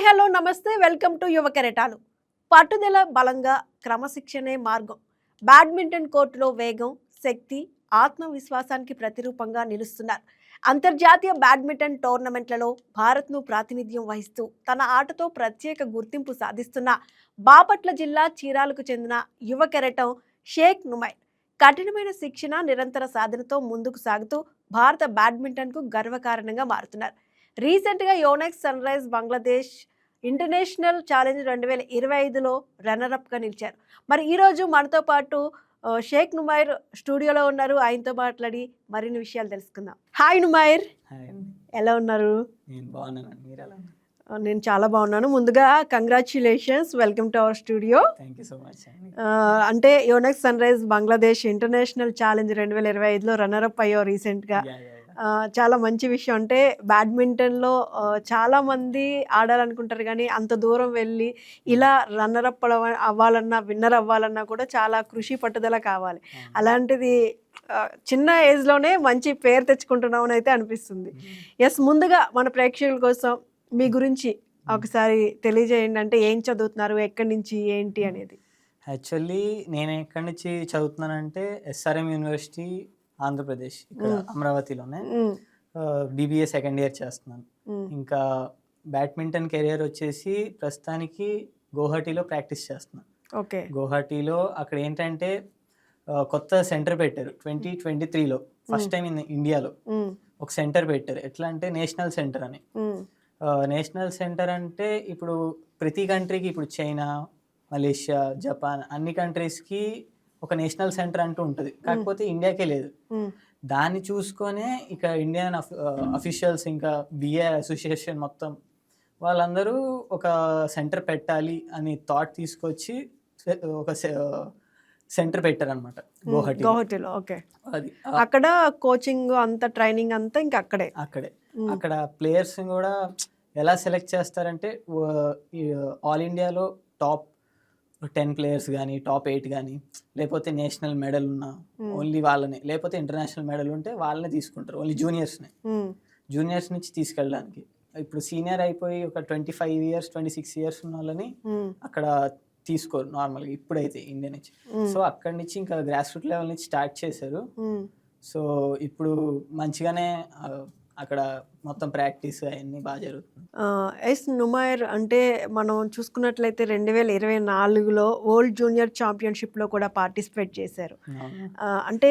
Hi hello నమస్తే. Welcome to Yuva Keratalu. పట్టుదల బలంగా క్రమశిక్షణే మార్గం. బ్యాడ్మింటన్ కోర్టులో వేగం శక్తి ఆత్మవిశ్వాసానికి ప్రతిరూపంగా నిలుస్తున్నారు. అంతర్జాతీయ బ్యాడ్మింటన్ టోర్నమెంట్లలో భారత్ను ప్రాతినిధ్యం వహిస్తూ తన ఆటతో ప్రత్యేక గుర్తింపు సాధిస్తున్న బాపట్ల జిల్లా చీరాలకు చెందిన యువ కెరటం షేక్ నుమైన్ కఠినమైన శిక్షణ నిరంతర సాధనతో ముందుకు సాగుతూ భారత బ్యాడ్మింటన్కు గర్వకారణంగా మారుతున్నారు. రీసెంట్గా Yonex sunrise Bangladesh international challenge రెండు వేల ఇరవై ఐదులో రన్నరప్గా నిలిచారు. మరి ఈరోజు మనతో పాటు షేక్ నుమైర్ స్టూడియోలో ఉన్నారు. ఆయనతో మాట్లాడి మరిన్ని విషయాలు తెలుసుకుందాం. హాయ్ నుమైర్. అండి. ఎలా ఉన్నారు? నేను చాలా బాగున్నాను. ముందుగా congratulations. Welcome to our studio. అంటే Yonex sunrise Bangladesh international challenge రెండు వేల ఇరవై ఐదులో రన్నరప్ అయ్యో రీసెంట్గా. చాలా మంచి విషయం. అంటే బ్యాడ్మింటన్లో ఆ, చాలా మంది ఆడాలనుకుంటారు కానీ అంత దూరం వెళ్ళి ఇలా రన్నర్ అప్ అవ్వాలన్నా విన్నర్ అవ్వాలన్నా కూడా చాలా కృషి పట్టుదల కావాలి. అలాంటిది చిన్న ఏజ్లోనే మంచి పేరు తెచ్చుకుంటున్నామని అయితే అనిపిస్తుంది. ఎస్ ముందుగా మన ప్రేక్షకుల కోసం మీ గురించి ఒకసారి తెలియజేయండి. అంటే ఏం చదువుతున్నారు ఎక్కడి నుంచి ఏంటి అనేది? యాక్చువల్లీ నేను ఎక్కడి నుంచి చదువుతున్నానంటే ఎస్ఆర్ఎం యూనివర్సిటీ ఆంధ్రప్రదేశ్ ఇక్కడ. అమరావతిలోనే. బీబీఏ సెకండ్ ఇయర్ చేస్తున్నాను. ఇంకా బ్యాడ్మింటన్ కెరియర్ వచ్చేసి ప్రస్తుతానికి గౌహటిలో ప్రాక్టీస్ చేస్తున్నాను. ఓకే. గౌహటిలో అక్కడ ఏంటంటే కొత్త సెంటర్ పెట్టారు. ట్వంటీ ట్వంటీ త్రీలో ఫస్ట్ టైం ఇన్ ఇండియాలో ఒక సెంటర్ పెట్టారు. ఎట్లా అంటే నేషనల్ సెంటర్ అని. నేషనల్ సెంటర్ అంటే ఇప్పుడు ప్రతి కంట్రీకి ఇప్పుడు చైనా మలేషియా జపాన్ అన్ని కంట్రీస్కి ఒక నేషనల్ సెంటర్ అంటూ ఉంటుంది. కాకపోతే ఇండియాకే లేదు. దాన్ని చూసుకొనే ఇక ఇండియన్ అఫీషియల్స్ ఇంకా బిఏ అసోసియేషన్ మొత్తం వాళ్ళందరూ ఒక సెంటర్ పెట్టాలి అని థాట్ తీసుకొచ్చి ఒక సెంటర్ పెట్టారనమాట మ్మ్, గౌహటి గౌహటిలో ఓకే. అది. అక్కడ కోచింగ్ అంతా ట్రైనింగ్ అంతా ఇంకా అక్కడే? అక్కడే. అక్కడ ప్లేయర్స్ కూడా ఎలా సెలెక్ట్ చేస్తారంటే ఆల్ ఇండియాలో టాప్ టెన్ ప్లేయర్స్ కానీ టాప్ ఎయిట్ కానీ లేకపోతే నేషనల్ మెడల్ ఉన్న మ్మ్. ఓన్లీ వాళ్ళని లేకపోతే ఇంటర్నేషనల్ మెడల్ ఉంటే వాళ్ళని తీసుకుంటారు ఓన్లీ జూనియర్స్ని మ్మ్. జూనియర్స్ నుంచి తీసుకెళ్ళడానికి ఇప్పుడు సీనియర్ అయిపోయి ఒక twenty five years twenty six years ఉన్న వాళ్ళని మ్మ్. అక్కడ తీసుకోరు నార్మల్గా ఇప్పుడైతే ఇండియా నుంచి. సో అక్కడి నుంచి ఇంకా గ్రాస్ రూట్ లెవెల్ నుంచి స్టార్ట్ చేశారు. సో ఇప్పుడు మంచిగానే అక్కడ మొత్తం ప్రాక్టీస్ అవన్నీ బాగా జరుగుతుంది. ఎస్ నుమైర్ అంటే మనం చూసుకున్నట్లయితే రెండు వేల ఇరవై నాలుగులో వరల్డ్ జూనియర్ ఛాంపియన్షిప్లో కూడా పార్టిసిపేట్ చేశారు. అంటే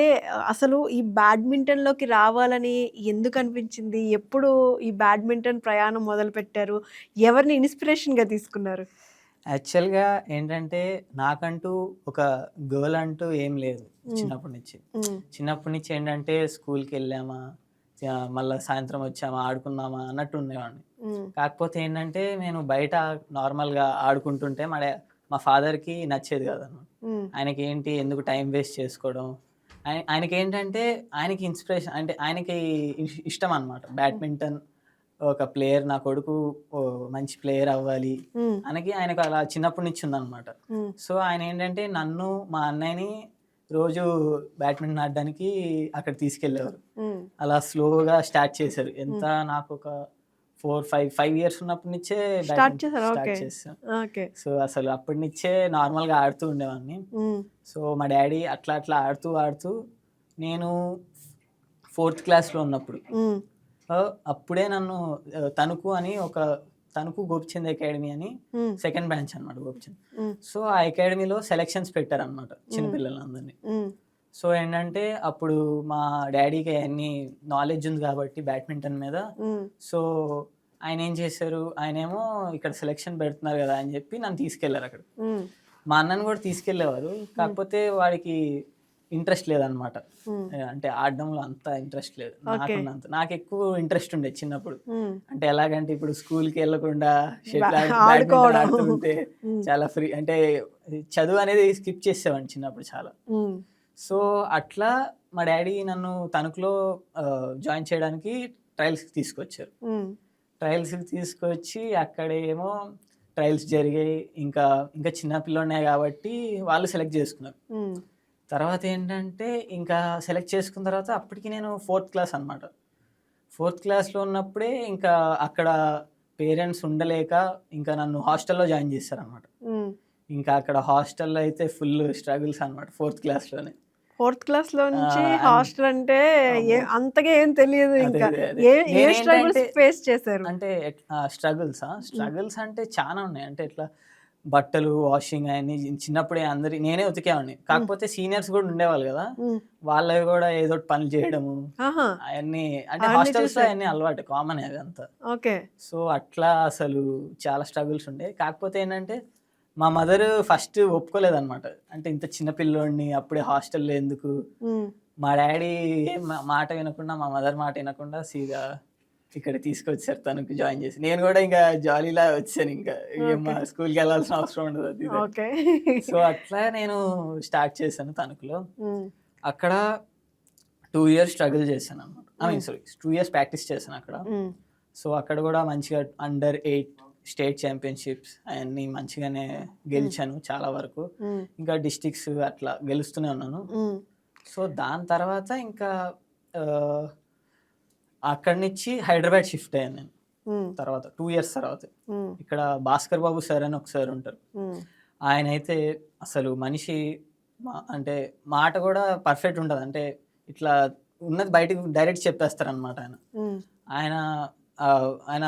అసలు ఈ బ్యాడ్మింటన్లోకి రావాలని ఎందుకు అనిపించింది? ఎప్పుడు ఈ బ్యాడ్మింటన్ ప్రయాణం మొదలు పెట్టారు ఎవరిని ఇన్స్పిరేషన్గా తీసుకున్నారు? యాక్చువల్గా ఏంటంటే నాకంటూ ఒక గర్ల్ అంటూ ఏం లేదు చిన్నప్పటి నుంచి. చిన్నప్పటి నుంచి ఏంటంటే స్కూల్కి వెళ్ళామా? మళ్ళా సాయంత్రం వచ్చామా ఆడుకుందామా అన్నట్టు ఉండేవాడిని. కాకపోతే ఏంటంటే నేను బయట నార్మల్గా ఆడుకుంటుంటే మా మా ఫాదర్కి నచ్చేది మ్మ్. ఆయనకి ఏంటి ఎందుకు టైం వేస్ట్ చేసుకోవడం ఆయన ఆయనకి ఏంటంటే ఆయనకి ఇన్స్పిరేషన్ అంటే ఆయనకి ఇష్- ఇష్టం అనమాట బ్యాడ్మింటన్ ఒక ప్లేయర్ నా కొడుకు మంచి ప్లేయర్ అవ్వాలి మ్మ్. ఆయనకి అలా చిన్నప్పటి నుంచి ఉందన్నమాట. సో ఆయన ఏంటంటే నన్ను మా అన్నయ్యని రోజు బ్యాడ్మింటన్ ఆడడానికి అక్కడ తీసుకెళ్ళేవారు. అలా స్లోగా స్టార్ట్ చేశారు. ఎంత నాకు ఒక ఫోర్ ఫైవ్ ఫైవ్ ఇయర్స్ ఉన్నప్పటి నుంచే Okay. చేశాను. ఓకే. సో అసలు అప్పటి నుంచే నార్మల్గా ఆడుతూ ఉండేవాడిని. సో మా డాడీ అట్లా అట్లా ఆడుతూ ఆడుతూ నేను ఫోర్త్ క్లాస్లో ఉన్నప్పుడు. అప్పుడే నన్ను తణుకు అని ఒక తణుకు గోపిచంద్ అకాడమీ అని. సెకండ్ బ్రాంచ్ అనమాట గోపిచంద్. సో ఆ అకాడమీలో సెలెక్షన్స్ పెట్టారనమాట చిన్నపిల్లలందరినీ. సో ఏంటంటే అప్పుడు మా డాడీకి అన్ని నాలెడ్జ్ ఉంది కాబట్టి బ్యాడ్మింటన్ మీద. సో ఆయన ఏం చేశారు ఆయన ఏమో ఇక్కడ సెలెక్షన్ పెడుతున్నారు కదా అని చెప్పి నన్ను తీసుకెళ్ళారు అక్కడ. మా అన్నని కూడా తీసుకెళ్ళేవారు కాకపోతే వాడికి ఇంట్రెస్ట్ లేదనమాట మ్మ్. అంటే ఆడడంలో అంత ఇంట్రెస్ట్ లేదు. నాకున్నంత నాకు ఎక్కువ ఇంట్రెస్ట్ ఉండే చిన్నప్పుడు మ్మ్. అంటే ఎలాగంటే ఇప్పుడు స్కూల్కి వెళ్ళకుండా షటిల్ బా- ఆడి- ఆడుకోవడం. బ్యాడ్మింటన్ ఆడుతుంటే మ్మ్. చాలా ఫ్రీ అంటే చదువు అనేది స్కిప్ చేసేవాడిని చిన్నప్పుడు చాలా. సో అట్లా మా డాడీ నన్ను తణుకులో జాయిన్ చేయడానికి ట్రయల్స్కి తీసుకొచ్చారు. ట్రయల్స్కి తీసుకొచ్చి అక్కడేమో ట్రయల్స్ జరిగాయి ఇంకా ఇంకా చిన్న పిల్లోనే కాబట్టి వాళ్ళు సెలెక్ట్ చేసుకున్నారు. తర్వాత ఏంటంటే ఇంకా సెలెక్ట్ చేసుకున్న తర్వాత అప్పటికి నేను ఫోర్త్ క్లాస్ అనమాట ఫోర్త్ క్లాస్లో ఉన్నప్పుడే ఇంకా అక్కడ పేరెంట్స్ ఉండలేక ఇంకా నన్ను హాస్టల్లో జాయిన్ చేశారనమాట ఇంకా అక్కడ హాస్టల్లో అయితే ఫుల్ స్ట్రగుల్స్ అనమాట ఫోర్త్ క్లాస్లోనే. ఫోర్త్ క్లాస్లో నుంచి హాస్టల్ అంటే అంతగా ఏం తెలియదు ఇంకా. ఏ స్ట్రగుల్స్ ఫేస్ చేశారు? అంటే స్ట్రగుల్స్? స్ట్రగుల్స్ అంటే చాలా ఉన్నాయి. అంటే ఇట్లా బట్టలు వాషింగ్ అవన్నీ చిన్నప్పుడే అందరి నేనే ఉతికేవాడిని. కాకపోతే సీనియర్స్ కూడా ఉండేవాళ్ళు కదా. వాళ్ళవి కూడా ఏదో పనులు చేయడము. అవన్నీ అంటే హాస్టల్స్. అవన్నీ అలవాటు కామన్ అవి అంతా ఓకే. సో అట్లా అసలు చాలా స్ట్రగుల్స్ ఉండే. కాకపోతే ఏంటంటే మా మదర్ ఫస్ట్ ఒప్పుకోలేదన్నమాట. అంటే ఇంత చిన్న పిల్లోడిని అప్పుడే హాస్టల్లో ఎందుకు. మా డాడీ మాట వినకుండా మా మదర్ మాట వినకుండా సీదా ఇక్కడ తీసుకొచ్చారు తనకు జాయిన్ చేసి. నేను కూడా ఇంకా జాలీలా వచ్చాను ఇంకా. మా స్కూల్కి వెళ్ళాల్సిన అవసరం ఉండదు అది ఇది. సో అట్లా నేను స్టార్ట్ చేశాను తణుకులో. అక్కడ టూ ఇయర్స్ స్ట్రగుల్ చేశాను అనమాట I mean sorry two years practice చేశాను అక్కడ. సో అక్కడ కూడా మంచిగా అండర్ ఎయిట్ స్టేట్ ఛాంపియన్షిప్స్ అవన్నీ మంచిగానే గెలిచాను చాలా వరకు. ఇంకా డిస్టిక్స్ అట్లా గెలుస్తూనే ఉన్నాను. సో దాని తర్వాత ఇంకా అక్కడి నుంచి హైదరాబాద్ షిఫ్ట్ అయ్యాను నేను. తర్వాత టూ ఇయర్స్ తర్వాత. ఇక్కడ భాస్కర్ బాబు సార్ అని ఒక సార్ ఉంటారు. ఆయన అయితే అసలు మనిషి అంటే మాట కూడా పర్ఫెక్ట్ ఉంటుంది అంటే ఇట్లా ఉన్నది బయటకు డైరెక్ట్ చెప్పేస్తారు అనమాట ఆయన. ఆయన ఆయన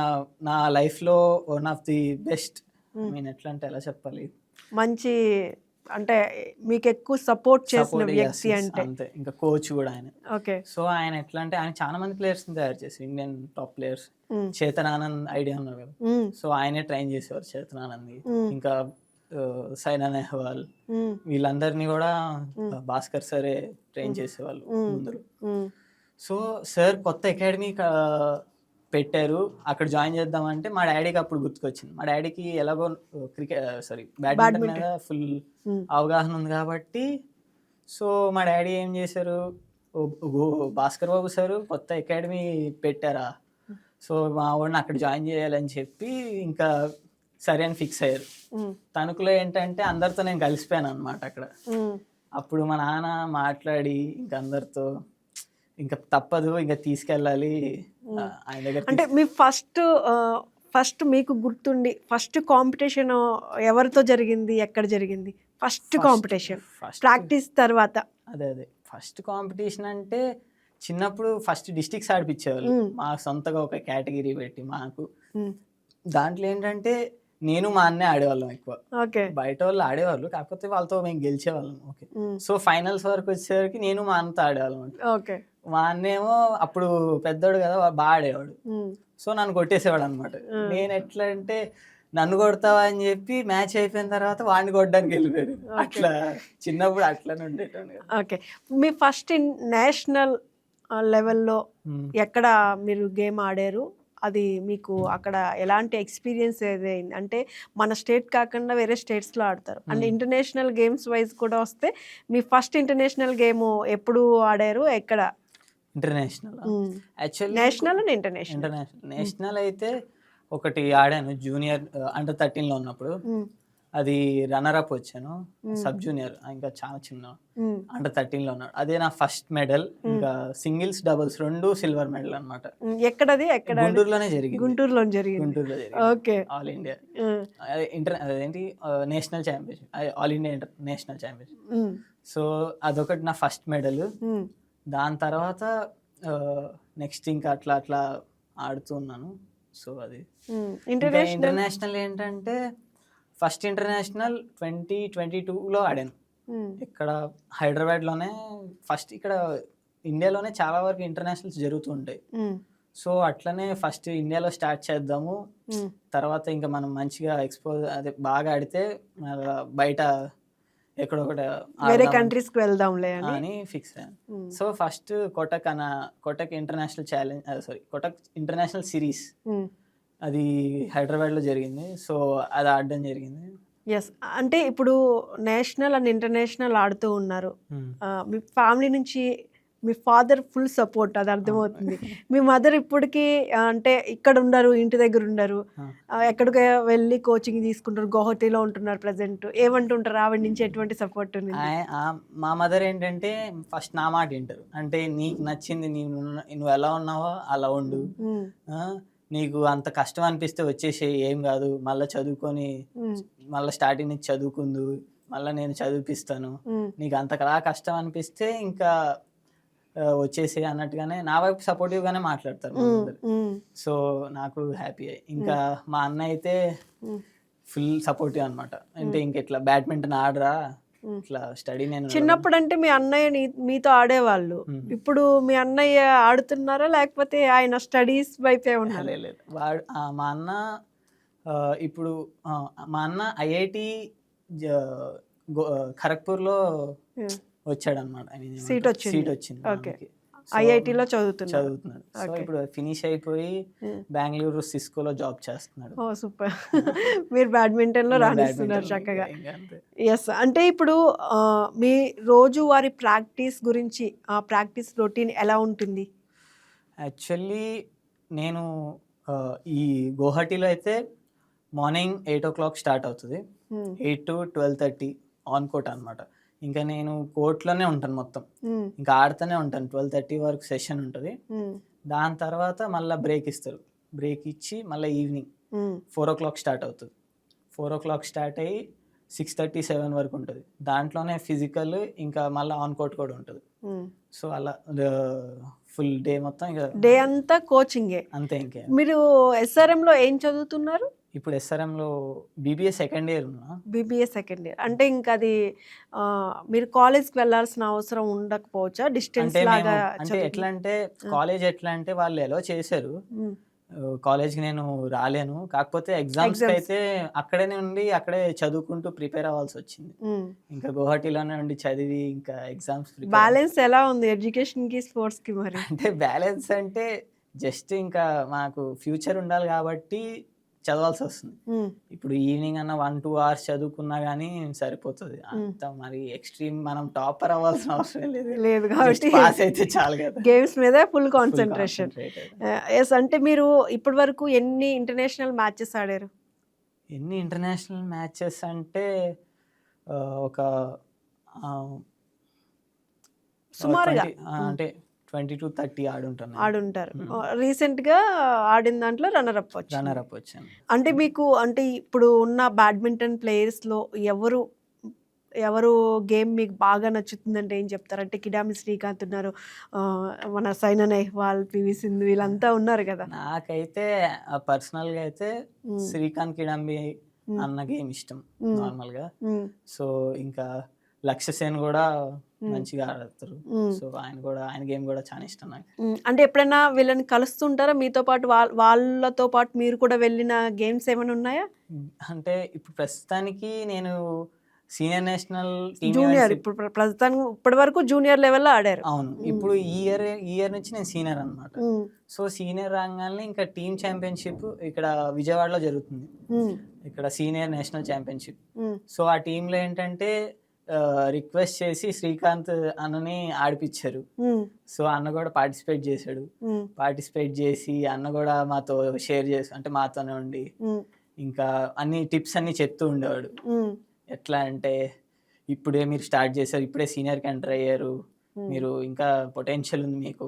నా లైఫ్లో one of the best mean ఎట్లా అంటే ఎలా చెప్పాలి మంచి అంటే మీకు ఎక్కువ సపోర్ట్ చేసిన వ్యక్తి అంటే. అంతే. ఇంకా కోచ్ కూడా ఆయన. ఓకే. సో ఆయన ఎట్లా అంటే ఆయన చాలా మంది ప్లేయర్స్ తయారు చేసి Indian top players. Chetan Anand idea ఉన్నారు కదా. సో ఆయనే ట్రైన్ చేసేవారు చేతన్ ఆనంద్. ఇంకా సైనా నెహ్వాల్. వీళ్ళందరినీ కూడా భాస్కర్ సరే ట్రైన్ చేసేవాళ్ళు ఉమ్. సో సార్ కొత్త అకాడమీ పెట్టారు. అక్కడ జాయిన్ చేద్దామంటే మా డాడీకి అప్పుడు గుర్తుకొచ్చింది. మా డాడీకి ఎలాగో క్రికెట్ సారీ బ్యాడ్మింటన్ మీద ఫుల్. అవగాహన ఉంది కాబట్టి సో మా డాడీ ఏం చేశారు? భాస్కర్ బాబు సారు కొత్త అకాడమీ పెట్టారా? సో మా వాడిని అక్కడ జాయిన్ చేయాలని చెప్పి ఇంకా సరే అని ఫిక్స్ అయ్యారు. తణుకులో ఏంటంటే అందరితో నేను కలిసిపోయాను అనమాట అక్కడ. అప్పుడు మా నాన్న మాట్లాడి ఇంకా అందరితో ఇంకా తప్పదు ఇంకా తీసుకెళ్ళాలి. ఆయన దగ్గర అంటే మీ ఫస్ట్ ఫస్ట్ మీకు గుర్తుండి ఫస్ట్ కాంపిటీషన్ ఎవరితో జరిగింది ఎక్కడ జరిగింది? First competition. ఫస్ట్. ప్రాక్టీస్ తర్వాత. అదే అదే. ఫస్ట్ కాంపిటీషన్ అంటే చిన్నప్పుడు ఫస్ట్ డిస్టిక్స్ ఆడిపించేవాళ్ళు. మా సొంతగా ఒక కేటగిరీ పెట్టి మాకు. దాంట్లో ఏంటంటే నేను మా అన్నే ఆడేవాళ్ళం ఎక్కువ. ఓకే. బయట వాళ్ళు ఆడేవాళ్ళు కాకపోతే వాళ్ళతో మేము గెలిచేవాళ్ళం. ఓకే. సో ఫైనల్స్ వరకు వచ్చేసరికి నేను మా అన్నతో ఆడేవాళ్ళం ఓకే. మా అన్నేమో అప్పుడు పెద్దోడు కదా బాగా ఆడేవాడు. సో నన్ను కొట్టేసేవాడు అనమాట నేను ఎట్లా అంటే నన్ను కొడతావా? అని చెప్పి మ్యాచ్ అయిపోయిన తర్వాత వాడిని కొట్టడానికి వెళ్ళిపోయాడు అట్లా చిన్నప్పుడు అట్లనే ఉండేటోడు. ఓకే. మీ ఫస్ట్ నేషనల్ లెవెల్లో. ఎక్కడ మీరు గేమ్ ఆడారు? అది మీకు అక్కడ ఎలాంటి ఎక్స్పీరియన్స్ ఏదైంది అంటే మన స్టేట్ కాకుండా వేరే స్టేట్స్లో ఆడతారు. అండ్ ఇంటర్నేషనల్ గేమ్స్ వైజ్ కూడా వస్తే మీ ఫస్ట్ ఇంటర్నేషనల్ గేమ్ ఎప్పుడు ఆడారు? ఎక్కడ? International. Actually national and international? International. National అయితే ఒకటి ఆడాను జూనియర్ అండర్ థర్టీన్లో ఉన్నప్పుడు. అది రన్నర్ అప్ వచ్చాను. సబ్ జూనియర్ ఇంకా చాలా చిన్న అండర్ థర్టీన్లో ఉన్నాడు. అదే నా ఫస్ట్ మెడల్ ఇంకా సింగిల్స్ డబుల్స్ రెండు సిల్వర్ మెడల్ అన్నమాట. ఎక్కడది? ఎక్కడ గుంటూరులోనే జరిగింది. గుంటూరులో జరిగింది. గుంటూరులో జరిగింది. ఓకే. ఆల్ ఇండియా ఇంటర్ అదేంటి? National championship all India inter national championship so అదొకటి నా ఫస్ట్ మెడల్ దాని తర్వాత నెక్స్ట్ ఇంకా అట్లా అట్లా ఆడుతున్నాను సో అది. ఇంటర్నేషనల్ ఏంటంటే ఫస్ట్ ఇంటర్నేషనల్ ట్వంటీ ట్వంటీ టూలో ఆడాను. ఇక్కడ హైదరాబాద్లోనే ఫస్ట్ ఇక్కడ ఇండియాలోనే చాలా వరకు ఇంటర్నేషనల్స్ జరుగుతూ ఉంటాయి. సో అట్లనే ఫస్ట్ ఇండియాలో స్టార్ట్ చేద్దాము. తర్వాత ఇంకా మనం మంచిగా ఎక్స్పోజ్ అదే బాగా ఆడితే బయట ఎక్కడొకటి వేరే ఆడదాం కంట్రీస్కి వెళ్దాంలే అని. అని ఫిక్స్ అయ్యాను. సో ఫస్ట్ కోటక్ అన్న Kotak international challenge sorry Kotak international series. అది హైదరాబాద్లో జరిగింది. సో అది ఆడడం జరిగింది. ఎస్ అంటే ఇప్పుడు నేషనల్ అండ్ ఇంటర్నేషనల్ ఆడుతూ ఉన్నారు. ఆ, మీ ఫ్యామిలీ నుంచి మీ ఫాదర్ ఫుల్ సపోర్ట్ అది అర్థమవుతుంది. మీ మదర్ ఇప్పటికీ అంటే ఇక్కడ ఉండరు ఇంటి దగ్గర ఉండరు. ఆ, ఎక్కడికి వెళ్ళి కోచింగ్ తీసుకుంటారు గౌహతిలో ఉంటున్నారు ప్రజెంట్ ఏమంటుంటారు ఆవిడ నుంచి ఎటువంటి సపోర్ట్ ఉంది? మా మదర్ ఏంటంటే ఫస్ట్ నా మాట వింటారు. అంటే నీకు నచ్చింది నువ్వు ఎలా ఉన్నావో అలా ఉండు. ఆ, నీకు అంత కష్టం అనిపిస్తే వచ్చేసి ఏం కాదు. మళ్ళీ చదువుకొని మళ్ళీ స్టార్టింగ్ నుంచి చదువుకుందు మళ్ళీ నేను చదివిపిస్తాను. నీకు అంతకలా కష్టం అనిపిస్తే ఇంకా వచ్చేసి అన్నట్టుగానే నా వైపు సపోర్టివ్ గానే మాట్లాడతారు సో నాకు హ్యాపీ ఇంకా మా అన్న అయితే. ఫుల్ సపోర్టివ్ అన్నమాట. అంటే ఇంక ఇట్లా బ్యాడ్మింటన్ ఆడరా. ఇట్లా స్టడీ నేను చిన్నప్పుడు అంటే మీ అన్నయ్య మీతో ఆడేవాళ్ళు. ఇప్పుడు మీ అన్నయ్య ఆడుతున్నారా? లేకపోతే ఆయన స్టడీస్ వైపే ఉన్నారు? లేదు వాడు మా అన్న ఇప్పుడు మా అన్న ఐఐటి ఖరగ్పూర్లో వచ్చాడు అనమాట Seat వచ్చింది. సీట్ వచ్చింది Okay. ఐఐటిలో చదువుతున్నారు చదువుతున్నాడు. సో. ఇప్పుడు ఫినిష్ అయిపోయి బెంగళూరు సిస్కోలో జాబ్ చేస్తున్నాడు. ఓ సూపర్. మీరు బ్యాడ్మింటన్లో నేను రాణిస్తున్నారు చక్కగా. ఎస్ అంటే ఇప్పుడు మీ రోజువారి ప్రాక్టీస్ గురించి ఆ ప్రాక్టీస్ రొటీన్ ఎలా ఉంటుంది? యాక్చువల్లీ నేను ఈ గౌహటిలో అయితే morning eight o'clock start అవుతుంది. ఉమ్, eight to twelve thirty on court అనమాట ఇంకా నేను కోర్ట్లోనే ఉంటాను మొత్తం. ఇంకా ఆడుతూనే ఉంటాను. ట్వెల్వ్ థర్టీ వరకు సెషన్ ఉంటుంది. దాని తర్వాత మళ్ళీ బ్రేక్ ఇస్తారు. బ్రేక్ ఇచ్చి మళ్ళీ evening four o'clock start అవుతుంది. ఫోర్ ఓ క్లాక్ స్టార్ట్ అయ్యి సిక్స్ థర్టీ సెవెన్ వరకు ఉంటుంది. దాంట్లోనే ఫిజికల్ ఇంకా మళ్ళీ ఆన్ కోర్ట్ కూడా ఉంటుంది. సో అలా ఫుల్ డే మొత్తం ఇంకా డే అంతా కోచింగే. అంతే ఇంకే. మీరు SRM లో ఏం చదువుతున్నారు? ఇప్పుడు ఎస్ఆర్ఎంలో బీబీఏ సెకండ్ ఇయర్ ఉన్నా బీబీఏ సెకండ్ ఇయర్. అంటే ఇంకా అది మీరు కాలేజ్కి వెళ్ళాల్సిన అవసరం ఉండకపోవచ్చా? డిస్టెన్స్ లాగా అంటే ఎట్లా అంటే కాలేజ్ ఎట్లా అంటే వాళ్ళు ఎలా చేశారు. కాలేజ్కి నేను రాలేను. కాకపోతే ఎగ్జామ్స్. అయితే అక్కడే ఉండి అక్కడే చదువుకుంటూ ప్రిపేర్ అవ్వాల్సి వచ్చింది. ఇంకా గువాహటిలోనే ఉండి చదివి ఇంకా ఎగ్జామ్స్ బ్యాలెన్స్ ఎలా ఉంది? ఎడ్యుకేషన్కి స్పోర్ట్స్కి మరి? అంటే బ్యాలెన్స్ అంటే జస్ట్ ఇంకా మాకు ఫ్యూచర్ ఉండాలి కాబట్టి చదవాల్సి వస్తుంది. ఇప్పుడు ఈవినింగ్ అన్న వన్ టూ అవర్స్ చదువుకున్నా కానీ సరిపోతుంది. అంత మరి ఎక్స్ట్రీమ్ మనం టాపర్ అవ్వాల్సిన అవసరం లేదు. లేదు కాబట్టి పాస్ అయితే చాలు కదా. గేమ్స్ మీద ఫుల్ కాన్సన్ట్రేషన్. ఎస్ అంటే మీరు ఇప్పటి వరకు ఎన్ని ఇంటర్నేషనల్ మ్యాచెస్ ఆడారు? ఎన్ని ఇంటర్నేషనల్ మ్యాచెస్ అంటే ఒక సుమారుగా. 20 ఆ, అంటే ట్వంటీ టు థర్టీ ఆడుంటాను ఆడుంటారు. రీసెంట్గా ఆడిన దాంట్లో రన్నర్ అప్ వచ్చి రన్నర్ అప్ వచ్చాను అంటే మీకు అంటే ఇప్పుడు ఉన్న బ్యాడ్మింటన్ ప్లేయర్స్లో ఎవరు ఎవరు గేమ్ మీకు బాగా నచ్చుతుందంటే ఏం చెప్తారు? అంటే కిడామి శ్రీకాంత్ ఉన్నారు మన సైనా నెహ్వాల్ పివి సింధు వీళ్ళంతా ఉన్నారు కదా. నాకైతే పర్సనల్గా అయితే. శ్రీకాంత్ కిడంబి. అన్న గేమ్ ఇష్టం. నార్మల్గా సో ఇంకా లక్ష్య సేన్ కూడా మంచిగా ఆడతారు. సో ఆయన కూడా ఆయన గేమ్ కూడా చాలా ఇష్టం నాకు. అంటే ఎప్పుడైనా వీళ్ళని కలుస్తుంటారా? మీతో పాటు వాళ్ళ వాళ్ళతో పాటు మీరు కూడా వెళ్ళిన గేమ్స్ ఏమైనా ఉన్నాయా? అంటే ఇప్పుడు ప్రస్తుతానికి నేను సీనియర్ నేషనల్ జూనియర్ ఇప్పుడు ప్ర- ప్రస్తుతానికి ఇప్పటి వరకు జూనియర్ లెవెల్లో ఆడారు. అవును. ఇప్పుడు ఈ ఇయర్ ఈ ఇయర్ నుంచి నేను సీనియర్ అన్నమాట. ఉమ్, సో సీనియర్ రాగానే ఇంకా టీమ్ ఛాంపియన్షిప్ ఇక్కడ విజయవాడలో జరుగుతుంది. ఇక్కడ సీనియర్ నేషనల్ ఛాంపియన్షిప్. సో ఆ టీంలో ఏంటంటే రిక్వెస్ట్ చేసి శ్రీకాంత్ అన్నని ఆడిపించారు సో అన్న కూడా పార్టిసిపేట్ చేశాడు. పార్టిసిపేట్ చేసి అన్న కూడా మాతో షేర్ చేసి అంటే మాతోనే ఉండి ఇంకా అన్ని టిప్స్ అన్ని చెప్తూ ఉండేవాడు. ఎట్లా అంటే ఇప్పుడే మీరు స్టార్ట్ చేశారు ఇప్పుడే సీనియర్కి ఎంటర్ అయ్యారు. మీరు ఇంకా పొటెన్షియల్ ఉంది మీకు.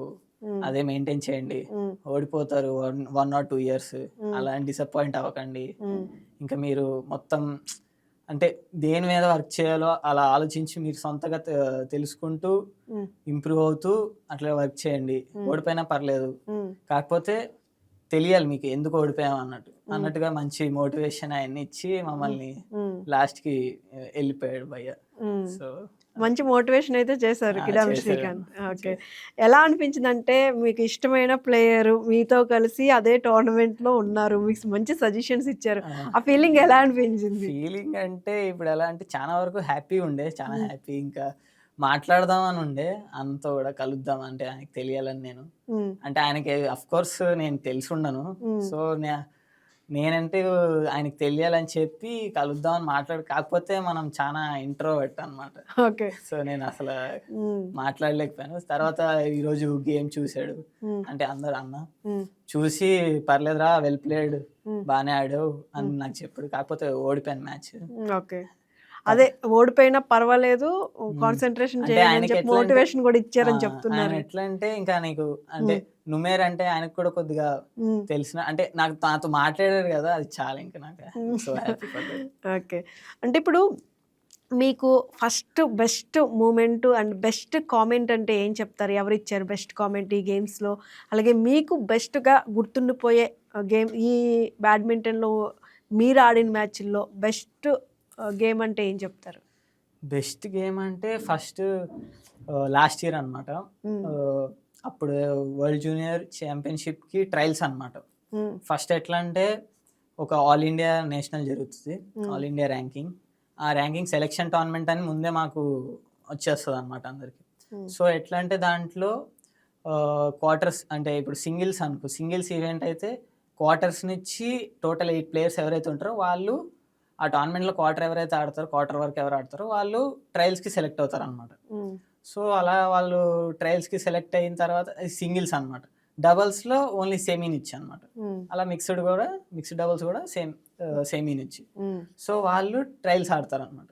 అదే మెయింటైన్ చేయండి. ఓడిపోతారు one one or two years. అలా డిసప్పాయింట్ అవ్వకండి. ఇంకా మీరు మొత్తం అంటే దేని మీద వర్క్ చేయాలో అలా ఆలోచించి మీరు సొంతగా తెలుసుకుంటూ ఇంప్రూవ్ అవుతూ అట్లా వర్క్ చేయండి. ఓడిపోయినా పర్లేదు. కాకపోతే తెలియాలి మీకు ఎందుకు ఓడిపోయాం అన్నట్టు. అన్నట్టుగా మంచి మోటివేషన్ అవన్నీ ఇచ్చి మమ్మల్ని లాస్ట్కి వెళ్ళిపోయాడు భయ్య. సో మంచి మోటివేషన్ అయితే చేశారు చేశారు. శ్రీకాంత్ ఓకే. ఎలా అనిపించింది అంటే మీకు ఇష్టమైన ప్లేయర్ మీతో కలిసి అదే టోర్నమెంట్లో ఉన్నారు. మీకు మంచి సజెషన్స్ ఇచ్చారు. ఆ. ఫీలింగ్ ఎలా అనిపించింది? ఫీలింగ్ అంటే ఇప్పుడు ఎలా అంటే చాలా వరకు హ్యాపీ ఉండే చాలా హ్యాపీ. ఇంకా మాట్లాడదాం అని ఉండే అంత కూడా కలుద్దాం అంటే ఆయనకి తెలియాలని నేను. అంటే ఆయనకి అఫ్ కోర్స్ నేను తెలిసి ఉండను. సో నేనంటే ఆయనకి తెలియాలని చెప్పి కలుద్దాం అని మాట్లాడు కాకపోతే మనం చాలా ఇంట్రోవర్ట్ అన్నమాట. ఓకే. సో నేను అసలు మాట్లాడలేకపోయాను. తర్వాత ఈరోజు గేమ్ చూశాడు. ఉమ్, అంటే అందరు అన్న. చూసి పర్లేదురా వెల్ ప్లేడ్. బాగానే ఆడావు అని నాకు చెప్పాడు. కాకపోతే ఓడిపోయాను మ్యాచ్. ఓకే. అదే ఓడిపోయినా పర్వాలేదు కాన్సన్ట్రేషన్ చేయాలని మోటివేషన్ కూడా ఇచ్చారని చెప్తున్నారు. ఎట్లా అంటే ఇంకా నీకు అంటే నుమేర్ అంటే ఆయనకు కూడా కొద్దిగా తెలిసిన అంటే నాకు నాతో మాట్లాడారు కదా అది చాలా ఇంకా నాకు ఓకే. అంటే ఇప్పుడు మీకు first best moment and best comment అంటే ఏం చెప్తారు? ఎవరు ఇచ్చారు బెస్ట్ కామెంట్ ఈ గేమ్స్లో? అలాగే మీకు బెస్ట్గా గుర్తుండిపోయే గేమ్ ఈ బ్యాడ్మింటన్లో మీరు ఆడిన మ్యాచ్ల్లో బెస్ట్ గేమ్ అంటే ఏం చెప్తారు? బెస్ట్ గేమ్ అంటే ఫస్ట్ లాస్ట్ ఇయర్ అనమాట అప్పుడు వరల్డ్ జూనియర్ ఛాంపియన్షిప్కి ట్రయల్స్ అనమాట ఫస్ట్ ఎట్లా అంటే ఒక ఆల్ ఇండియా నేషనల్ జరుగుతుంది. All India ranking. ఆ ర్యాంకింగ్ సెలెక్షన్ టోర్నమెంట్ అని ముందే మాకు వచ్చేస్తుంది అనమాట అందరికి. సో ఎట్లా అంటే దాంట్లో క్వార్టర్స్ అంటే ఇప్పుడు సింగిల్స్ అనుకో సింగిల్స్ ఈవెంట్ అయితే క్వార్టర్స్ నుంచి టోటల్ ఎయిట్ ప్లేయర్స్ ఎవరైతే ఉంటారో వాళ్ళు ఆ టోర్నమెంట్లో క్వార్టర్ ఎవరైతే ఆడతారో క్వార్టర్ వరకు ఎవరు ఆడతారో వాళ్ళు ట్రయల్స్కి సెలెక్ట్ అవుతారు అనమాట సో అలా వాళ్ళు ట్రయల్స్కి సెలెక్ట్ అయిన తర్వాత సింగిల్స్ అనమాట డబల్స్లో ఓన్లీ సెమీన్ ఇచ్చి అనమాట అలా మిక్స్డ్ కూడా మిక్స్డ్ డబుల్స్ కూడా సేమ్ సేమీన్ ఇచ్చి. ఉమ్, సో వాళ్ళు ట్రయల్స్ ఆడతారు అనమాట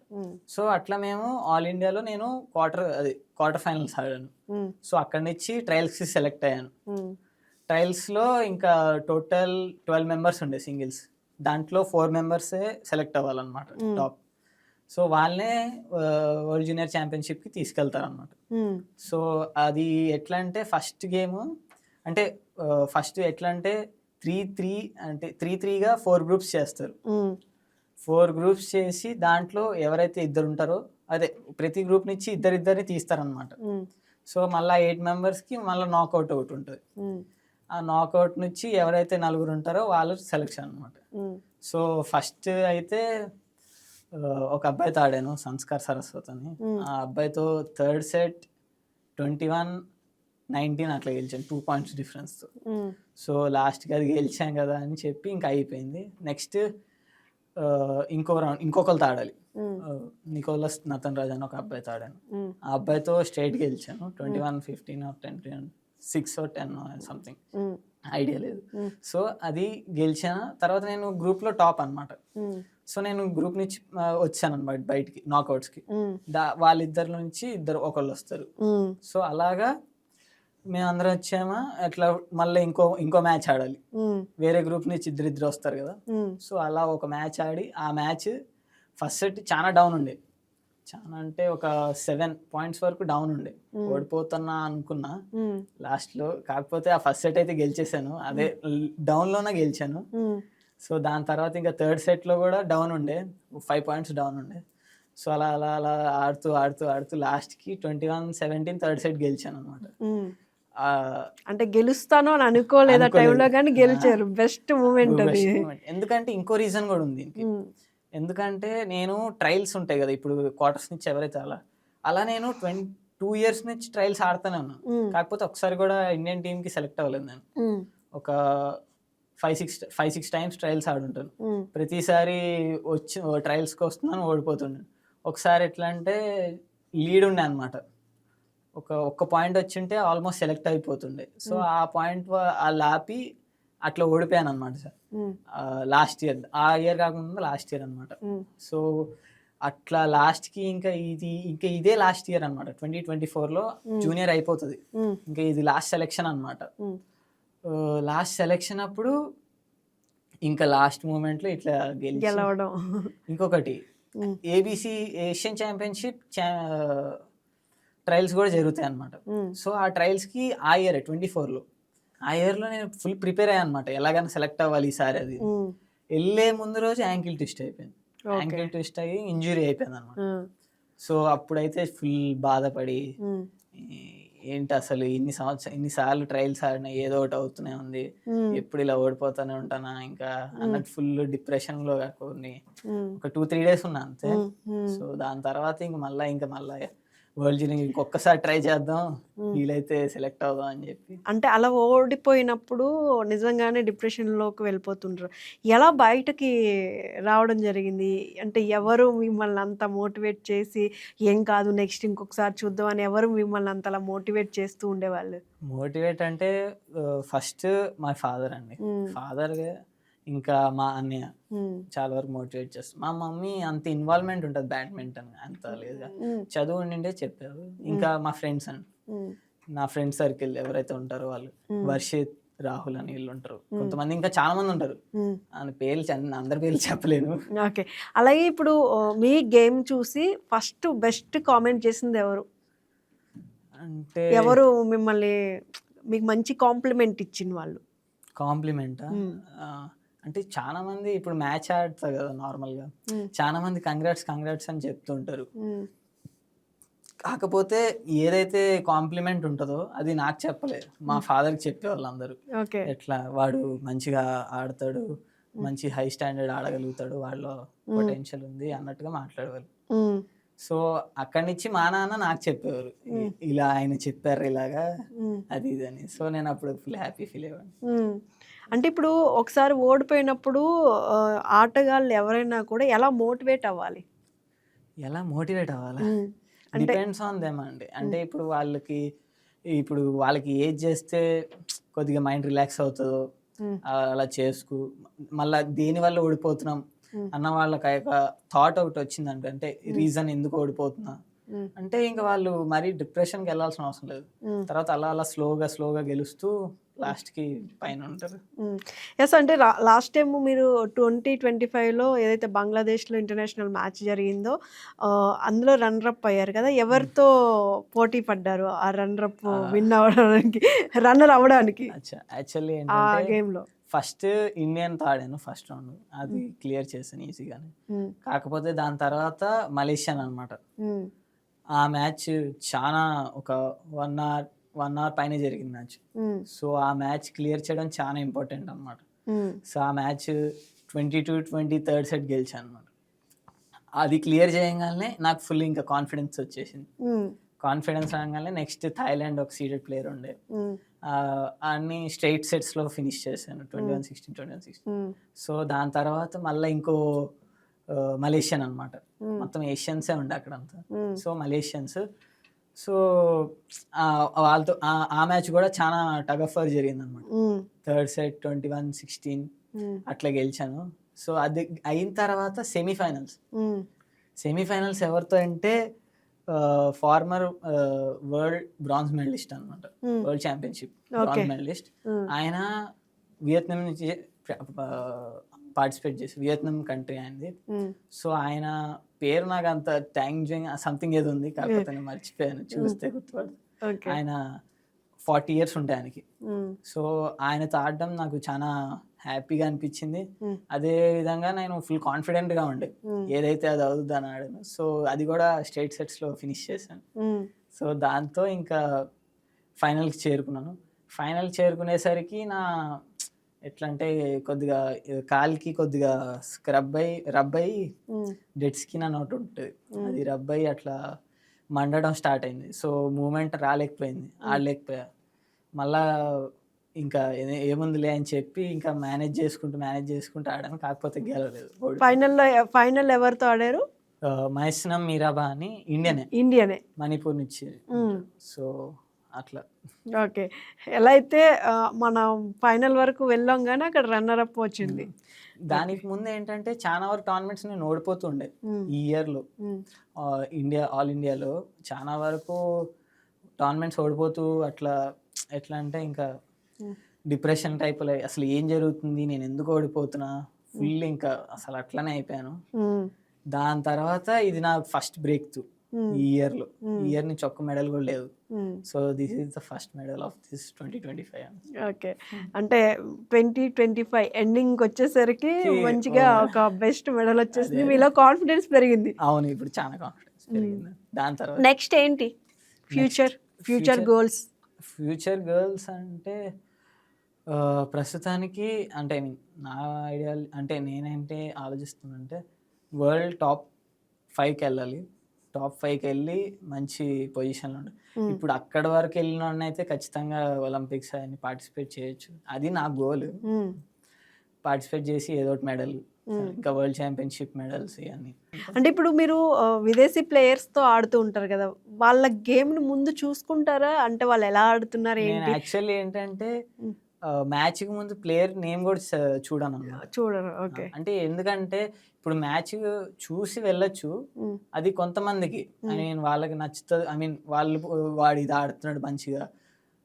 సో అట్లా మేము ఆల్ ఇండియాలో నేను క్వార్టర్ అది క్వార్టర్ ఫైనల్స్ ఆడాను. సో అక్కడి నుంచి ట్రయల్స్కి సెలెక్ట్ అయ్యాను. ట్రయల్స్లో ఇంకా టోటల్ ట్వెల్వ్ మెంబర్స్ ఉండే సింగిల్స్ దాంట్లో ఫోర్ మెంబర్సే సెలెక్ట్ అవ్వాలన్నమాట. టాప్. సో వాళ్ళనే వరల్డ్ జూనియర్ ఛాంపియన్షిప్కి తీసుకెళ్తారనమాట సో అది ఎట్లా అంటే ఫస్ట్ గేమ్ అంటే ఫస్ట్ ఎట్లా అంటే త్రీ త్రీ అంటే త్రీ త్రీగా ఫోర్ గ్రూప్స్ చేస్తారు. ఫోర్ గ్రూప్స్ చేసి దాంట్లో ఎవరైతే ఇద్దరు ఉంటారో అదే ప్రతి గ్రూప్ నుంచి ఇద్దరిద్దరిని తీస్తారనమాట సో మళ్ళీ ఎయిట్ మెంబర్స్కి మళ్ళీ నాకౌట్ ఒకటి ఉంటుంది ఆ నాకౌట్ నుంచి ఎవరైతే నలుగురు ఉంటారో వాళ్ళు సెలెక్షన్ అనమాట సో ఫస్ట్ అయితే ఒక అబ్బాయితో ఆడాను సంస్కార్ సరస్వతి అని. ఆ అబ్బాయితో third set twenty one nineteen అట్లా గెలిచాను టూ పాయింట్స్ డిఫరెన్స్తో సో లాస్ట్కి అది గెలిచాం కదా అని చెప్పి ఇంకా అయిపోయింది. నెక్స్ట్ ఇంకో రౌండ్ ఇంకొకరితో ఆడాలి. నికోలస్ నతన్ రాజ్ అని ఒక అబ్బాయితో ఆడాను. ఆ అబ్బాయితో స్ట్రైట్ గెలిచాను twenty one fifteen ten six ten something idea లేదు. సో అది గెలిచాను తర్వాత నేను గ్రూప్లో టాప్ అనమాట సో నేను గ్రూప్ నుంచి వచ్చాను అనమాట బయటికి నాకౌట్స్కి. దా వాళ్ళిద్దరి నుంచి ఇద్దరు ఒకళ్ళు వస్తారు సో అలాగా మేము అందరం వచ్చామా అట్లా మళ్ళీ ఇంకో ఇంకో మ్యాచ్ ఆడాలి. వేరే గ్రూప్ నుంచి ఇద్దరు ఇద్దరు వస్తారు కదా. సో అలా ఒక మ్యాచ్ ఆడి ఆ మ్యాచ్ ఫస్ట్ సెట్ చాలా డౌన్ ఉండే. చాలా అంటే ఒక సెవెన్ పాయింట్స్ వరకు డౌన్ ఉండే. ఓడిపోతున్నా అనుకున్నా. ఉమ్, లాస్ట్లో కాకపోతే ఆ ఫస్ట్ సెట్ అయితే గెలిచేసాను అదే డౌన్లోనే గెలిచాను. ఉమ్, సో దాని తర్వాత ఇంకా థర్డ్ సెట్లో కూడా డౌన్ ఉండే. ఫైవ్ పాయింట్స్ డౌన్ ఉండే. సో అలా అలా అలా ఆడుతూ ఆడుతూ ఆడుతూ లాస్ట్కి twenty one seventeen third set గెలిచాను అనమాట. అంటే గెలుస్తాను అని అనుకోలేదు ఆ. టైంలో కానీ గెలిచారు. బెస్ట్ మూమెంట్ ఎందుకంటే ఇంకో రీజన్ కూడా ఉంది ఎందుకంటే నేను ట్రయల్స్ ఉంటాయి కదా ఇప్పుడు క్వార్టర్స్ నుంచి ఎవరైతే అలా అలా నేను ట్వంటీ టూ ఇయర్స్ నుంచి ట్రయల్స్ ఆడుతూనే ఉన్నాను. కాకపోతే ఒకసారి కూడా ఇండియన్ టీంకి సెలెక్ట్ అవ్వలేదు నేను. ఒక five six five six times trials ఆడుంటాను. ప్రతిసారి వచ్చి ట్రయల్స్కి వస్తున్నాను ఓడిపోతున్నాను ఒకసారి ఎట్లా అంటే లీడ్ ఉండే అనమాట ఒక ఒక్క పాయింట్ వచ్చింటే ఆల్మోస్ట్ సెలెక్ట్ అయిపోతుండే. సో. ఆ పాయింట్ ఆ లాపి అట్లా ఓడిపోయాను అనమాట సార్ లాస్ట్ ఇయర్ ఆ ఇయర్ కాకుండా లాస్ట్ ఇయర్ అనమాట సో అట్లా లాస్ట్కి ఇంకా ఇది ఇంకా ఇదే లాస్ట్ ఇయర్ అనమాట ట్వంటీ ట్వంటీ ఫోర్లో. జూనియర్ అయిపోతుంది. ఇంకా ఇది లాస్ట్ సెలెక్షన్ అనమాట లాస్ట్ సెలెక్షన్ అప్పుడు ఇంకా లాస్ట్ మూమెంట్లో ఇట్లా గెలిచి గెలవడం. ఇంకొకటి ఏబిసి ఏషియన్ ఛాంపియన్షిప్ ట్రయల్స్ కూడా జరుగుతాయి అనమాట సో ఆ ట్రయల్స్కి ఆ ఇయర్ ట్వంటీ ఫోర్లో ఆ ఇయర్లో నేను ఫుల్ ప్రిపేర్ అయ్యాను అనమాట ఎలాగైనా సెలెక్ట్ అవ్వాలి ఈసారి అది. వెళ్ళే ముందు రోజు యాంకిల్ ట్విస్ట్ అయిపోయింది. యాంకిల్ ట్విస్ట్ అయ్యి ఇంజురీ అయిపోయింది అనమాట సో అప్పుడైతే ఫుల్ బాధపడి ఏంటి అసలు ఇన్ని సంవత్సరం ఇన్నిసార్లు ట్రయల్స్ ఆడినా ఏదో ఒకటి అవుతూనే ఉంది. ఎప్పుడు ఇలా ఓడిపోతూనే ఉంటానా? ఇంకా అన్నట్టు ఫుల్ డిప్రెషన్లో కొన్ని ఉమ్, ఒక టూ త్రీ డేస్ ఉన్నా అంతే. సో దాని తర్వాత ఇంక మళ్ళీ ఇంకా మళ్ళీ వరల్డ్ జూనియర్ ఇంకొకసారి ట్రై చేద్దాం. ఉమ్. వీలైతే సెలెక్ట్ అవుదాం అని చెప్పి. అంటే అలా ఓడిపోయినప్పుడు నిజంగానే డిప్రెషన్లోకి వెళ్ళిపోతుండ్రు. ఎలా బయటకి రావడం జరిగింది? అంటే ఎవరు మిమ్మల్ని అంత మోటివేట్ చేసి ఏం కాదు నెక్స్ట్ ఇంకొకసారి చూద్దాం అని ఎవరు మిమ్మల్ని అంతలా మోటివేట్ చేస్తూ ఉండేవాళ్ళు? మోటివేట్ అంటే ఫస్ట్ మా ఫాదర్ అండి. ఉమ్, ఫాదర్ ఇంకా మా అన్నయ్య చాలా వరకు మోటివేట్ చేస్తారు మా మమ్మీ అంత ఇన్వాల్వ్మెంట్ ఉంటుంది బ్యాడ్మింటన్ అంత లేదు. ఉమ్, చదువు ఉండిండే చెప్పారు ఇంకా మా ఫ్రెండ్స్ అండి నా ఫ్రెండ్ సర్కిల్ ఎవరైతే ఉంటారో వాళ్ళు. వర్షిత్ రాహుల్ అని వీళ్ళు ఉంటారు. కొంతమంది ఇంకా చాలా మంది ఉంటారు. పేర్లు అందరి పేర్లు చెప్పలేను. ఓకే. అలాగే ఇప్పుడు మీ గేమ్ చూసి ఫస్ట్ బెస్ట్ కామెంట్ చేసింది ఎవరు? అంటే ఎవరు మిమ్మల్ని మీకు మంచి కాంప్లిమెంట్ ఇచ్చిన వాళ్ళు? కాంప్లిమెంట్. అంటే చాలా మంది ఇప్పుడు మ్యాచ్ ఆడతారు కదా నార్మల్గా Hmm. చాలా మంది కంగ్రాట్స్ కంగ్రాట్స్ అని చెప్తుంటారు. కాకపోతే ఏదైతే కాంప్లిమెంట్ ఉంటుందో అది నాకు చెప్పలేదు మా ఫాదర్కి చెప్పేవాళ్ళు అందరూ ఎట్లా వాడు మంచిగా ఆడతాడు మంచి హై స్టాండర్డ్ ఆడగలుగుతాడు వాళ్ళలో పొటెన్షియల్ ఉంది అన్నట్టుగా మాట్లాడేవాళ్ళు. సో అక్కడి నుంచి మా నాన్న నాకు చెప్పేవారు. ఇలా ఆయన చెప్పారు ఇలాగా అది ఇది అని. సో నేను అప్పుడు ఫుల్ హ్యాపీ ఫీల్ అయ్యాను. అంటే ఇప్పుడు ఒకసారి ఓడిపోయినప్పుడు ఆటగాళ్ళు ఎవరైనా కూడా ఎలా మోటివేట్ అవ్వాలి? ఎలా మోటివేట్ అవ్వాలా? డిపెండ్స్ ఆన్ దెమ్ అండి. అంటే ఇప్పుడు వాళ్ళకి ఇప్పుడు వాళ్ళకి ఏది చేస్తే కొద్దిగా మైండ్ రిలాక్స్ అవుతుందో అలా చేసుకు మళ్ళీ దేని వల్ల ఓడిపోతున్నాం. అన్న వాళ్ళకి ఒక థాట్ ఒకటి వచ్చిందంటే అంటే రీజన్ ఎందుకు ఓడిపోతున్నా? అంటే ఇంకా వాళ్ళు మరీ డిప్రెషన్కి వెళ్ళాల్సిన అవసరం లేదు. తర్వాత అలా అలా స్లోగా స్లోగా గెలుస్తూ లాస్ట్కి పైన ఉంటారు ఎస్ అంటే లాస్ట్ టైం మీరు ట్వంటీ ట్వంటీ ఫైవ్లో ఏదైతే బంగ్లాదేశ్లో ఇంటర్నేషనల్ మ్యాచ్ జరిగిందో అందులో రన్నరప్ అయ్యారు కదా ఎవరితో పోటీ పడ్డారు ఆ రన్నరప్ విన్ అవ్వడానికి రన్నర్ అవ్వడానికి? అచ్చా యాక్చువల్లీ ఆ గేమ్లో. ఫస్ట్ ఇండియన్తో ఆడాను ఫస్ట్ రౌండ్ అది క్లియర్ చేశాను ఈజీగానే. కాకపోతే దాని తర్వాత మలేషియన్ అనమాట ఆ మ్యాచ్ చాలా ఒక వన్ అవర్ వన్ అవర్ పైన జరిగింది మ్యాచ్. సో ఆ మ్యాచ్ క్లియర్ చేయడం చాలా ఇంపార్టెంట్ అనమాట సో ఆ match twenty two twenty third set గెలిచాను అనమాట అది క్లియర్ చేయగానే నాకు ఫుల్ ఇంకా కాన్ఫిడెన్స్ వచ్చేసింది. కాన్ఫిడెన్స్ రాగానే నెక్స్ట్ థాయిలాండ్ ఒక సీడెడ్ ప్లేయర్ ఉండే. అన్ని స్ట్రైట్ సెట్స్లో ఫినిష్ చేశాను. Twenty one sixteen twenty one sixteen so దాని తర్వాత మళ్ళీ ఇంకో మలేషియన్ అనమాట మొత్తం ఏషియన్సే ఉండే అక్కడంతా. సో మలేషియన్స్ సో వాళ్ళతో ఆ- ఆ మ్యాచ్ కూడా చాలా టగ్ ఆఫ్ జరిగింది అనమాట third set twenty one sixteen అట్లా గెలిచాను. సో అది అయిన తర్వాత సెమీఫైనల్స్. సెమీఫైనల్స్ ఎవరితో అంటే ఫార్మర్ వరల్డ్ బ్రాంజ్ మెడలిస్ట్ అనమాట. World championship bronze medalist. ఆయన వియత్నాం నుంచి పార్టిసిపేట్ చేసి వియత్నాం కంట్రీ అయింది. సో ఆయన పేరు నాకు అంత ట్యాంగ్ జంగ్ సంథింగ్ ఏదో ఉంది. కాకపోతే మర్చిపోయాను. చూస్తే గుర్తుపడదు. ఆయన ఫార్టీ ఇయర్స్ ఉంటాయి ఆయనకి. సో ఆయనతో ఆడడం నాకు చాలా హ్యాపీగా అనిపించింది. Hmm. అదే విధంగా నేను ఫుల్ కాన్ఫిడెంట్గా ఉండే. ఏదైతే అది అవుతుంది అని ఆడాను. సో అది కూడా స్టేట్ సెట్స్లో ఫినిష్ చేశాను. సో దాంతో ఇంకా ఫైనల్కి చేరుకున్నాను. ఫైనల్ చేరుకునేసరికి నా ఎట్లా అంటే కొద్దిగా కాలికి కొద్దిగా స్క్రబ్ అయ్యి రబ్ అయ్యి డెడ్ స్కిన్ అని ఒకటి ఉంటుంది. అది రబ్ అయ్యి అట్లా మండడం స్టార్ట్ అయింది. సో మూమెంట్ రాలేకపోయింది. ఆడలేకపోయా. మళ్ళా ఇంకా ఏముందిలే అని చెప్పి ఇంకా మేనేజ్ చేసుకుంటూ మేనేజ్ చేసుకుంటూ ఆడాను. కాకపోతే గెలవలేదు. ఫైనల్లో ఫైనల్ ఎవరితో ఆడారు? మహేశ్నం మీరాబా అని ఇండియనే. ఇండియనే. మణిపూర్ నుంచి. సో అట్లా ఓకే ఎలా అయితే మనం ఫైనల్ వరకు వెళ్ళాం కానీ అక్కడ రన్నర్ అప్ వచ్చింది దానికి ముందు ఏంటంటే చాలా వరకు టోర్నమెంట్స్ నేను ఓడిపోతుండే. ఈ ఇయర్లో. ఇండియా ఆల్ ఇండియాలో చాలా వరకు టోర్నమెంట్స్ ఓడిపోతూ అట్లా ఎట్లా అంటే ఇంకా. డిప్రెషన్ టైప్లో అసలు ఏం జరుగుతుంది నేను ఎందుకు ఓడిపోతున్నా ఫుల్ ఇంకా అసలు అట్లనే అయిపోయాను. దాని తర్వాత ఇది నా ఫస్ట్ బ్రేక్ త్రూ ఈ ఇయర్లో ఈ ఇయర్ నుంచి ఒక్క మెడల్ కూడా లేదు. So this is the first medal of this twenty twenty five okay. అంటే ట్వంటీ ట్వంటీ ఫైవ్ ఎండింగ్ వచ్చేసరికి మంచిగా? ఒక బెస్ట్ మెడల్ వచ్చేసింది. మీలో కాన్ఫిడెన్స్ పెరిగింది. అవును ఇప్పుడు చాలా కాన్ఫిడెన్స్ పెరిగింది. దాని తర్వాత నెక్స్ట్ ఏంటి? Future future goals future girls అంటే ప్రస్తుతానికి అంటే I mean, నా ఐడియా అంటే నేనంటే ఆలోచిస్తున్నానంటే వరల్డ్ టాప్ ఫైవ్కి వెళ్ళాలి. టాప్ ఫైవ్కి వెళ్ళి మంచి పొజిషన్లో ఉండాలి ఇప్పుడు అక్కడ వరకు వెళ్ళిన అయితే ఖచ్చితంగా ఒలింపిక్స్ అని పార్టిసిపేట్ చేయొచ్చు. అది నా గోల్. పార్టిసిపేట్ చేసి ఏదో ఒకటి మెడల్ ఇంకా వరల్డ్ ఛాంపియన్షిప్ మెడల్స్ ఇవన్నీ. అంటే ఇప్పుడు మీరు విదేశీ players తో ఆడుతూ ఉంటారు కదా వాళ్ళ గేమ్ని ముందు చూసుకుంటారా? అంటే వాళ్ళు ఎలా ఆడుతున్నారు యాక్చువల్లీ ఏంటంటే మ్మ్. మ్యాచ్కి ముందు ప్లేయర్ నేమ్ కూడా చూడను. చూడరు ఓకే. అంటే ఎందుకంటే ఇప్పుడు మ్యాచ్ చూసి వెళ్ళొచ్చు. అది కొంతమందికి. ఐ మీన్ వాళ్ళకి నచ్చుతుంది. ఐ మీన్ వాళ్ళు వాడు ఇది ఆడుతున్నాడు మంచిగా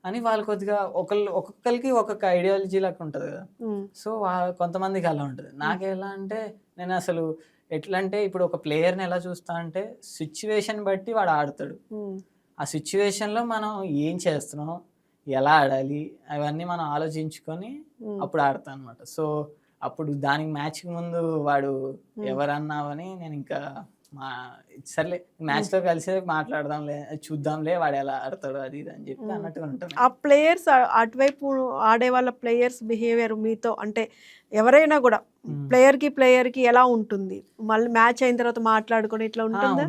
అని వాళ్ళు కొద్దిగా ఒకళ్ళు ఒక్కొక్కరికి ఒక్కొక్క ఐడియాలజీ లాగా ఉంటుంది కదా. సో కొంతమందికి అలా ఉంటుంది. నాకు ఎలా అంటే నేను అసలు ఎట్లా అంటే ఇప్పుడు ఒక ప్లేయర్ని ఎలా చూస్తా అంటే సిచ్యువేషన్ బట్టి వాడు ఆడతాడు. ఆ సిచ్యువేషన్లో మనం ఏం చేస్తున్నాం? ఎలా ఆడాలి? అవన్నీ మనం ఆలోచించుకొని. అప్పుడు ఆడతాను అనమాట సో అప్పుడు దానికి మ్యాచ్కి ముందు వాడు ఎవరన్నావని నేను ఇంకా మా సర్లే మ్యాచ్లో కలిసి మాట్లాడదాంలే చూద్దాంలే వాడు ఎలా ఆడతాడు అది ఇది అని చెప్పి అన్నట్టుగా ఉంటాను ఆ ప్లేయర్స్ అటువైపు ఆడే వాళ్ళ ప్లేయర్స్ బిహేవియర్ మీతో అంటే ఎవరైనా కూడా. ప్లేయర్కి ప్లేయర్కి ఎలా ఉంటుంది? మళ్ళీ మ్యాచ్ అయిన తర్వాత మాట్లాడుకొని ఇట్లా ఉంటుందా.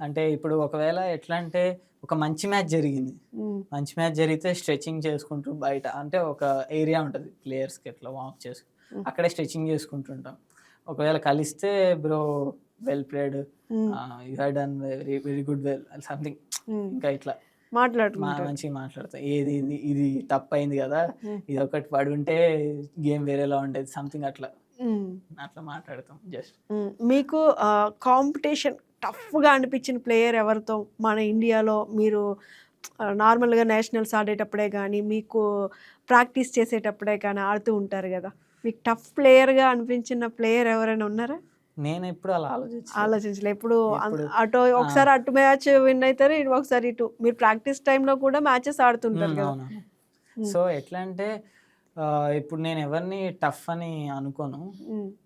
అంటే ఇప్పుడు ఒకవేళ ఎట్లా అంటే ఒక మంచి మ్యాచ్ జరిగింది. మంచి మ్యాచ్ జరిగితే స్ట్రెచింగ్ చేసుకుంటూ బయట అంటే ఒక ఏరియా ఉంటుంది ప్లేయర్స్కి ఎట్లా వాక్ చేసు. అక్కడే స్ట్రెచింగ్ చేసుకుంటుంటాం. ఒకవేళ కలిస్తే bro well played you had done very very good well something. ఇంకా ఇట్లా. మాట్లాడుకుంటారు. మంచిగా మాట్లాడతాం ఏది ఇది ఇది తప్పు అయింది కదా. ఇది ఒకటి పడి ఉంటే గేమ్ వేరేలా ఉండేది సంథింగ్ అట్లా. అట్లా మాట్లాడతాం జస్ట్. మీకు కాంపిటీషన్ టఫ్గా అనిపించిన ప్లేయర్ ఎవరితో? మన ఇండియాలో మీరు నార్మల్గా నేషనల్స్ ఆడేటప్పుడే కానీ మీకు ప్రాక్టీస్ చేసేటప్పుడే కానీ ఆడుతూ ఉంటారు కదా. మీకు టఫ్ ప్లేయర్గా అనిపించిన ప్లేయర్ ఎవరైనా ఉన్నారా? నేను ఎప్పుడు అలా ఆలోచించి ఆలోచించలే. ఎప్పుడు? అటు ఒకసారి అటు మ్యాచ్ విన్ అవుతారు ఇటు ఒకసారి ఇటు. మీరు ప్రాక్టీస్ టైంలో కూడా మ్యాచెస్ ఆడుతుంటారు కదా. సో ఎట్లా అంటే ఇప్పుడు నేను ఎవరిని టఫ్ అని అనుకోను.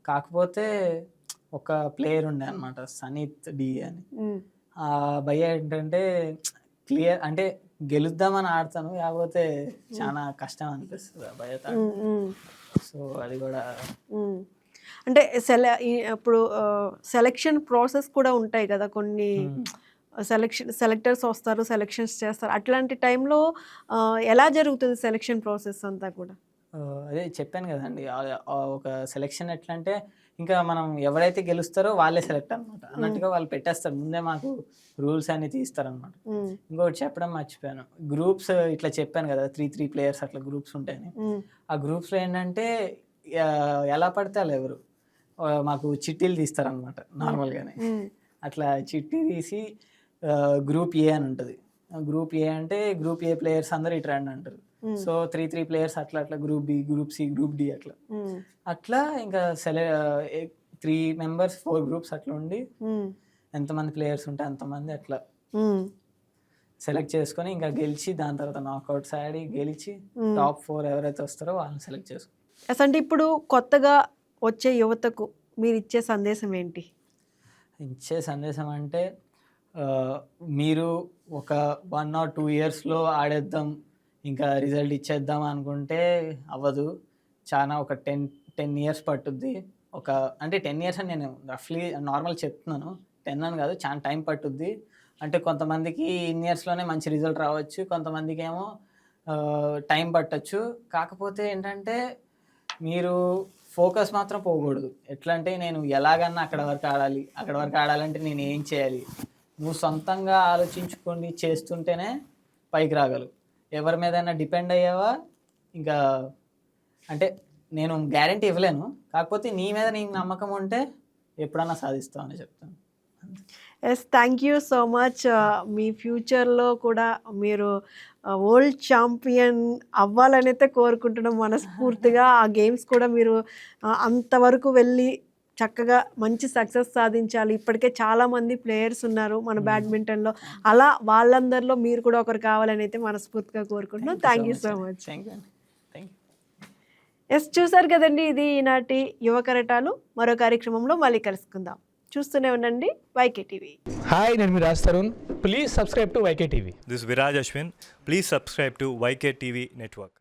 కాకపోతే ఒక ప్లేయర్ ఉండే అనమాట సనీత్ డి అని. ఆ భయ్య ఏంటంటే క్లియర్ అంటే గెలుద్దామని ఆడతాను కాకపోతే చాలా కష్టం అనిపిస్తుంది ఆ భయ్యతో సో అది కూడా. అంటే సెల ఇప్పుడు సెలెక్షన్ ప్రాసెస్ కూడా ఉంటాయి కదా కొన్ని సెలెక్షన్ సెలెక్టర్స్ వస్తారు సెలెక్షన్స్ చేస్తారు. అట్లాంటి టైంలో ఎలా జరుగుతుంది సెలెక్షన్ ప్రాసెస్ అంతా కూడా? అదే చెప్పాను కదండి. ఒక సెలెక్షన్ ఎట్లా అంటే ఇంకా మనం ఎవరైతే గెలుస్తారో వాళ్ళే సెలెక్ట్ అనమాట అన్నట్టుగా వాళ్ళు పెట్టేస్తారు. ముందే మాకు రూల్స్ అన్ని తీస్తారనమాట ఉమ్, ఇంకోటి చెప్పడం మర్చిపోయాను. గ్రూప్స్ ఇట్లా చెప్పాను కదా త్రీ త్రీ ప్లేయర్స్ అట్లా గ్రూప్స్ ఉంటాయని. ఆ గ్రూప్స్లో ఏంటంటే ఎలా పడితే అలా ఎవరు. మాకు చిట్టీలు తీస్తారనమాట నార్మల్గానే. అట్లా చిట్టి తీసి గ్రూప్ ఏ అని ఉంటుంది. గ్రూప్ ఏ అంటే గ్రూప్ ఏ ప్లేయర్స్ అందరు ఇటు రండి అంటారు. సో త్రీ త్రీ ప్లేయర్స్ అట్లా అట్లా group B group C group D అట్లా. అట్లా ఇంకా సెలె త్రీ మెంబర్స్ ఫోర్ గ్రూప్స్ అట్లా ఉండి ఎంతమంది ప్లేయర్స్ ఉంటే అంతమంది అట్లా. సెలెక్ట్ చేసుకొని ఇంకా గెలిచి దాని తర్వాత నాకౌట్స్ ఆడి గెలిచి. టాప్ ఫోర్ ఎవరైతే వస్తారో వాళ్ళని సెలెక్ట్ చేసుకో అసలు అంటే ఇప్పుడు కొత్తగా వచ్చే యువతకు మీరు ఇచ్చే సందేశం ఏంటి? ఇచ్చే సందేశం అంటే మీరు ఒక వన్ ఆర్ టూ ఇయర్స్లో ఆడేద్దాం ఇంకా రిజల్ట్ ఇచ్చేద్దాం అనుకుంటే అవ్వదు. చాలా ఒక టెన్ టెన్ ఇయర్స్ పట్టుద్ది. ఒక అంటే టెన్ ఇయర్స్ అని నేను రఫ్లీ నార్మల్ చెప్తున్నాను. టెన్ అని కాదు చాలా టైం పట్టుద్ది. అంటే కొంతమందికి ఇన్ ఇయర్స్లోనే మంచి రిజల్ట్ రావచ్చు కొంతమందికి ఏమో టైం పట్టచ్చు. కాకపోతే ఏంటంటే మీరు ఫోకస్ మాత్రం పోకూడదు. ఎట్లా అంటే నేను ఎలాగన్నా అక్కడ వరకు ఆడాలి అక్కడ వరకు ఆడాలంటే నేను ఏం చేయాలి? నువ్వు సొంతంగా ఆలోచించుకొని చేస్తుంటేనే పైకి రాగలవు. ఎవరి మీదైనా డిపెండ్ అయ్యావా? ఇంకా అంటే నేను గ్యారంటీ ఇవ్వలేను. కాకపోతే నీ మీద నీకు నమ్మకం ఉంటే ఎప్పుడన్నా సాధిస్తావు అని చెప్తాను. Yes thank you so much మీ ఫ్యూచర్లో కూడా మీరు వరల్డ్ ఛాంపియన్ అవ్వాలని అయితే కోరుకుంటున్నాం మనస్ఫూర్తిగా. ఆ గేమ్స్ కూడా మీరు అంతవరకు వెళ్ళి చక్కగా మంచి సక్సెస్ సాధించాలి. ఇప్పటికే చాలా మంది ప్లేయర్స్ ఉన్నారు మన బ్యాడ్మింటన్లో. అలా వాళ్ళందరిలో మీరు కూడా ఒకరు కావాలని అయితే మనస్ఫూర్తిగా కోరుకుంటున్నాం. Thank you so much yes చూసారు కదండి ఇది ఈనాటి యువ కరటాలు. మరో కార్యక్రమంలో మళ్ళీ కలుసుకుందాం. చూస్తూనే ఉండండి వైకే టీవీ. హాయ్ నేను మీ Raj Tarun. Please subscribe to YK TV. This Viraj Ashwin please subscribe to YK TV network